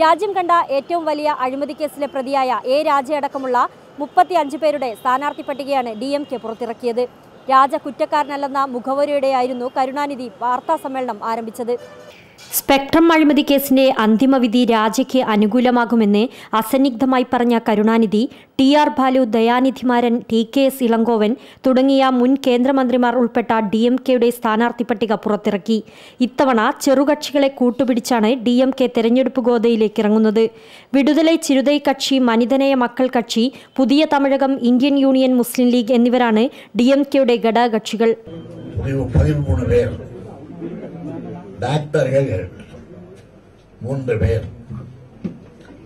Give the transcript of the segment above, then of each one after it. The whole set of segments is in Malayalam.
രാജ്യം കണ്ട ഏറ്റവും വലിയ അഴിമതി കേസിലെ പ്രതിയായ എ രാജയടക്കമുള്ള മുപ്പത്തി അഞ്ച് പേരുടെ സ്ഥാനാർത്ഥി പട്ടികയാണ് ഡി എം കെ പുറത്തിറക്കിയത്. രാജ കുറ്റക്കാരനല്ലെന്ന മുഖവരിയോടെയായിരുന്നു കരുണാനിധി വാർത്താസമ്മേളനം ആരംഭിച്ചത്. സ്പെക്ട്രം അഴിമതി കേസിന്റെ അന്തിമവിധി രാജയ്ക്ക് അനുകൂലമാകുമെന്ന് അസന്നിഗ്ധമായി പറഞ്ഞ Karunanidhi T R Baalu Dayanidhi Maran T K S Elangovan തുടങ്ങിയ മുൻ കേന്ദ്രമന്ത്രിമാർ ഉൾപ്പെട്ട ഡി എം കെയുടെ സ്ഥാനാർത്ഥി പട്ടിക പുറത്തിറക്കി. ഇത്തവണ ചെറുകക്ഷികളെ കൂട്ടുപിടിച്ചാണ് ഡി എം കെ തെരഞ്ഞെടുപ്പ് ഗോതയിലേക്ക് ഇറങ്ങുന്നത്. വിടുതലൈ ചിരുതൈ കക്ഷി Manithaneya Makkal Katchi Puthiya Tamizhagam Indian Union Muslim League എന്നിവരാണ് ഡി എം കെയുടെ ഘടകകക്ഷികൾ. டாக்டர்கள் மூன்று பேர்.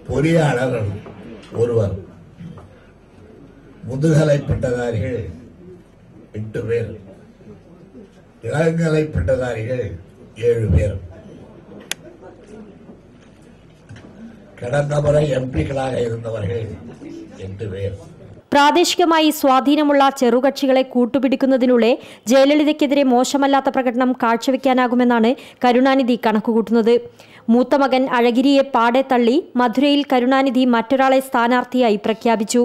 பொறியாளர் ஒருவர். முதுகலை பட்டதாரிகள் எட்டு பேர். இளங்கலை பட்டதாரிகள் ஏழு பேர். கடந்த முறை எம்பிக்களாக இருந்தவர்கள் எட்டு பேர். പ്രാദേശികമായി സ്വാധീനമുള്ള ചെറുകക്ഷികളെ കൂട്ടുപിടിക്കുന്നതിനുള്ളിൽ ജയലളിതയ്ക്കെതിരെ മോശമല്ലാത്ത പ്രകടനം കാഴ്ചവെക്കാനാകുമെന്നാണ് കരുണാനിധി കണക്കുകൂട്ടുന്നത്. മൂത്ത മകൻ അഴഗിരിയെ പാടെ തള്ളി മധുരയിൽ കരുണാനിധി മറ്റൊരാളെ സ്ഥാനാർത്ഥിയായി പ്രഖ്യാപിച്ചു.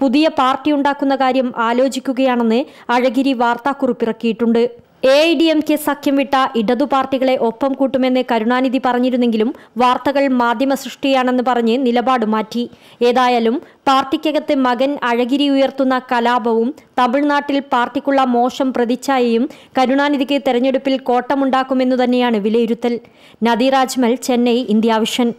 പുതിയ പാർട്ടി ഉണ്ടാക്കുന്ന കാര്യം ആലോചിക്കുകയാണെന്ന് അഴഗിരി വാർത്താക്കുറിപ്പിറക്കിയിട്ടുണ്ട് A I D M K സഖ്യം വിട്ട ഇടതു പാർട്ടികളെ ഒപ്പം കൂട്ടുമെന്ന് കരുണാനിധി പറഞ്ഞിരുന്നെങ്കിലും വാർത്തകൾ മാധ്യമ സൃഷ്ടിയാണെന്ന് പറഞ്ഞ് നിലപാട് മാറ്റി. ഏതായാലും പാർട്ടിക്കകത്ത് മകൻ അഴഗിരി ഉയർത്തുന്ന കലാപവും തമിഴ്നാട്ടിൽ പാർട്ടിക്കുള്ള മോശം പ്രതിച്ഛായയും കരുണാനിധിക്ക് തെരഞ്ഞെടുപ്പിൽ കോട്ടമുണ്ടാക്കുമെന്നു തന്നെയാണ് വിലയിരുത്തൽ. Nadeer Rajmal Chennai India Vision.